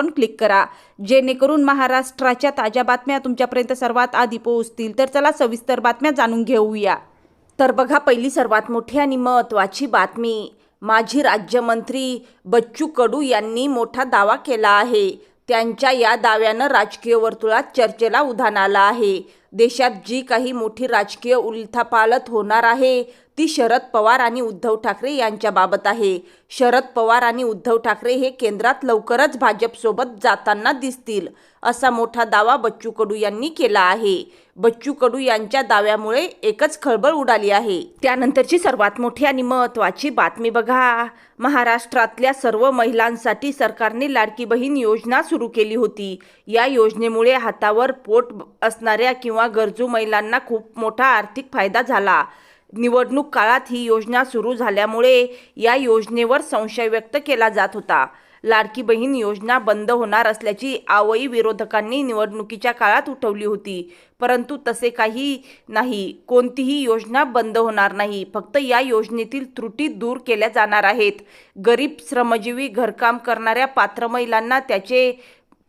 Click करा. जेणेकरून महाराष्ट्राच्या ताज्या बातम्या तुमच्यापर्यंत सर्वात आधी पोहोचतील. तर चला सविस्तर बातम्या जाणून घेऊया. तर बघा पहिली सर्वात मोठी आणि महत्त्वाची बातमी. माजी राज्यमंत्री बच्चू कडू यांनी मोठा दावा केला आहे. त्यांच्या या दाव्यानं राजकीय वर्तुळात चर्चेला उधाण आलं आहे. देशात जी काही मोठी राजकीय उलथापालथ होणार आहे ती शरद पवार आणि उद्धव ठाकरे यांच्याबाबत आहे. शरद पवार आणि उद्धव ठाकरे हे केंद्रात लवकरच भाजपसोबत जाताना दिसतील असा मोठा दावा बच्चू कडू यांनी केला आहे. बच्चू कडू यांच्या दाव्यामुळे एकच खळबळ उडाली आहे. त्यानंतरची सर्वात मोठी आणि महत्त्वाची बातमी बघा. महाराष्ट्रातल्या सर्व महिलांसाठी सरकारने लाडकी बहीण योजना सुरू केली होती. या योजनेमुळे हातावर पोट असणाऱ्या किंवा गरजू महिलांना खूप मोठा आर्थिक फायदा झाला. निवडणूक काळात ही योजना सुरू झाल्यामुळे या योजनेवर संशय व्यक्त केला जात होता. लाडकी बहीण योजना बंद होणार असल्याची आवई विरोधकांनी निवडणुकीच्या काळात उठवली होती. परंतु तसे काही नाही. कोणतीही योजना बंद होणार नाही. फक्त या योजनेतील त्रुटी दूर केल्या जाणार आहेत. गरीब श्रमजीवी घरकाम करणाऱ्या पात्र महिलांना त्याचे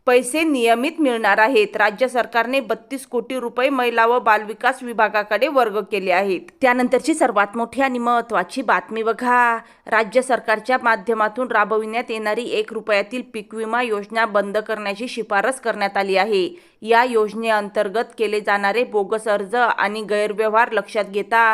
पैसे नियमित मिळणार आहेत. राज्य सरकारने बत्तीस कोटी रुपये महिला व बालविकास विभागाकडे वर्ग केले आहेत. त्यानंतरची सर्वात मोठी आणि महत्त्वाची बातमी बघा. राज्य सरकारच्या माध्यमातून राबविण्यात येणारी एक रुपयातील पीक विमा योजना बंद करण्याची शिफारस करण्यात आली आहे. या योजनेअंतर्गत केले जाणारे बोगस अर्ज आणि गैरव्यवहार लक्षात घेता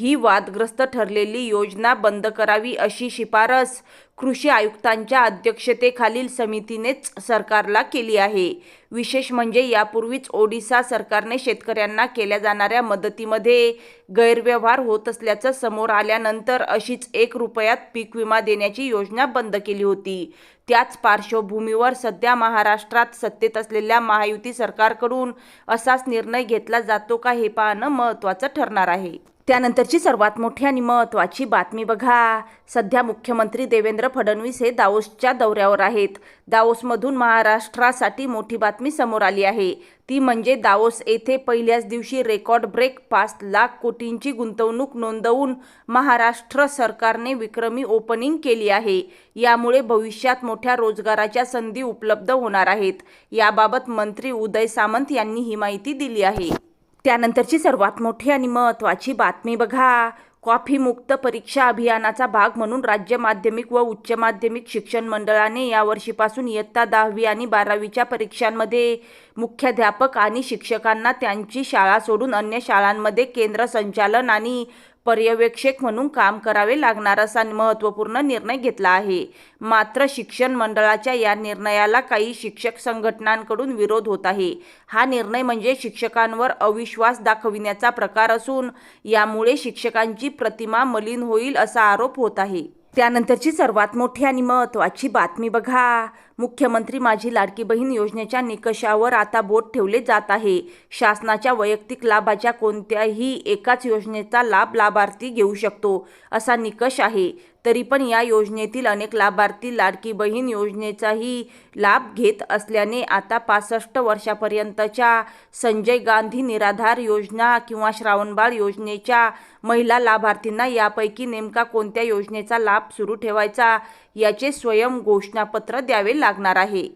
ही वादग्रस्त ठरलेली योजना बंद करावी अशी शिफारस कृषी आयुक्तांच्या अध्यक्षतेखालील समितीनेच सरकारला केली आहे. विशेष म्हणजे यापूर्वीच ओडिसा सरकारने शेतकऱ्यांना केल्या जाणाऱ्या मदतीमध्ये गैरव्यवहार होत असल्याचं समोर आल्यानंतर अशीच एक रुपयात पीक विमा देण्याची योजना बंद केली होती. त्याच पार्श्वभूमीवर सध्या महाराष्ट्रात सत्तेत असलेल्या महायुती सरकारकडून असाच निर्णय घेतला जातो का हे पाहणं महत्त्वाचं ठरणार आहे. त्यानंतरची सर्वात मोठी आणि महत्त्वाची बातमी बघा. सध्या मुख्यमंत्री देवेंद्र फडणवीस हे दाओसच्या दौऱ्यावर आहेत. दाओसमधून महाराष्ट्रासाठी मोठी बातमी समोर आली आहे. ती म्हणजे दाओस येथे पहिल्याच दिवशी रेकॉर्ड ब्रेक पाच लाख कोटींची गुंतवणूक नोंदवून महाराष्ट्र सरकारने विक्रमी ओपनिंग केली आहे. यामुळे भविष्यात मोठ्या रोजगाराच्या संधी उपलब्ध होणार आहेत. याबाबत मंत्री उदय सामंत यांनी ही माहिती दिली आहे. त्यानंतरची सर्वात मोठी आणि महत्त्वाची बातमी बघा. कॉफी मुक्त परीक्षा अभियानाचा भाग म्हणून राज्य माध्यमिक व उच्च माध्यमिक शिक्षण मंडळाने यावर्षीपासून इयत्ता दहावी आणि बारावीच्या परीक्षांमध्ये मुख्याध्यापक आणि शिक्षकांना त्यांची शाळा सोडून अन्य शाळांमध्ये केंद्र संचालन आणि पर्यवेक्षक म्हणून काम करावे लागणार असा महत्त्वपूर्ण निर्णय घेतला आहे. मात्र शिक्षण मंडळाच्या या निर्णयाला काही शिक्षक संघटनांकडून विरोध होत आहे. हा निर्णय म्हणजे शिक्षकांवर अविश्वास दाखविण्याचा प्रकार असून यामुळे शिक्षकांची प्रतिमा मलिन होईल असा आरोप होत आहे. त्यानंतरची सर्वात मोठी आणि महत्त्वाची बातमी बघा. मुख्यमंत्री माझी लाडकी बहीण योजनेच्या निकषावर आता बोट ठेवले जात आहे. शासनाच्या वैयक्तिक लाभाच्या कोणत्याही एकाच योजनेचा लाभ लाभार्थी घेऊ शकतो असा निकष आहे. तरी पण या योजनेतील अनेक लाभार्थी लाडकी बहीण योजनेचाही लाभ घेत असल्याने आता पासष्ट वर्षापर्यंतच्या संजय गांधी निराधार योजना किंवा श्रावणबाळ योजनेच्या महिला लाभार्थींना यापैकी नेमका कोणत्या योजनेचा लाभ सुरू ठेवायचा याचे स्वयं घोषणापत्र द्यावे लागणार आहे.